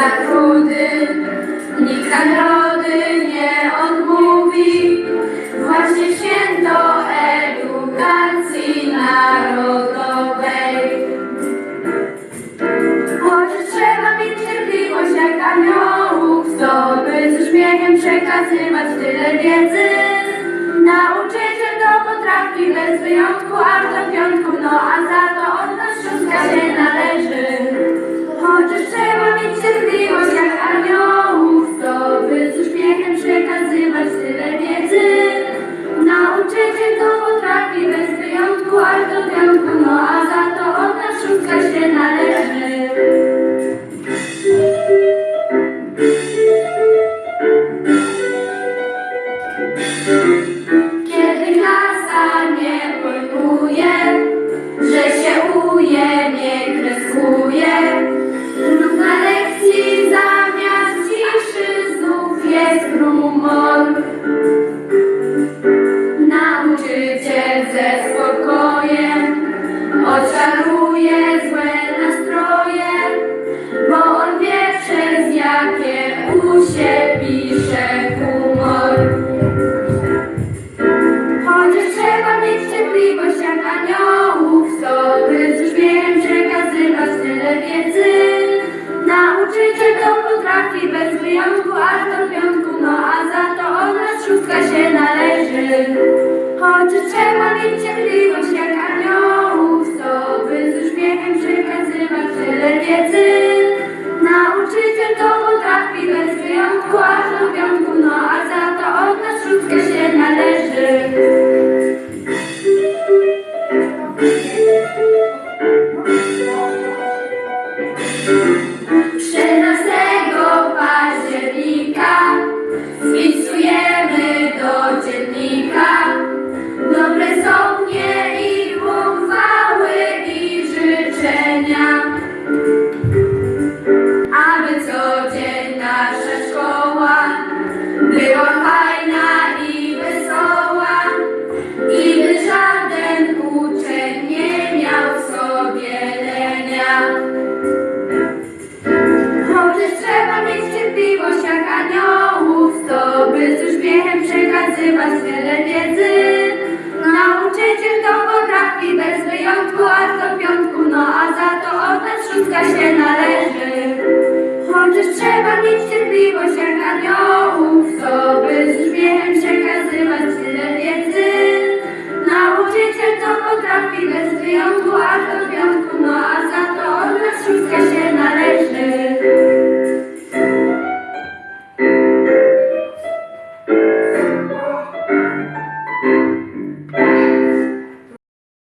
trudy, nikt nagrody nie odmówi. Właśnie święto edukacji narodowej. Chociaż trzeba mieć cierpliwość jak aniołów, to by z uśmiechem przekazywać tyle wiedzy. Nauczyciel to potrafi bez wyjątku, aż do piątku, no a Kiedy klasa nie pojmuje, że się uje, nie kreskuje, lub na zamiast ciszy znów jest rumor. Potrafi bez wyjątku aż do piątku, no a za to nas wiele wiedzy. Nauczyciel to potrafi bez wyjątku, a co piątku, no a za to od nas szóstka się należy. Chociaż trzeba mieć cierpliwość jak aniołów, co by z śmiechem przekazywać tyle wiedzy. Nauczyciel to potrafi bez wyjątku, a co piątku, no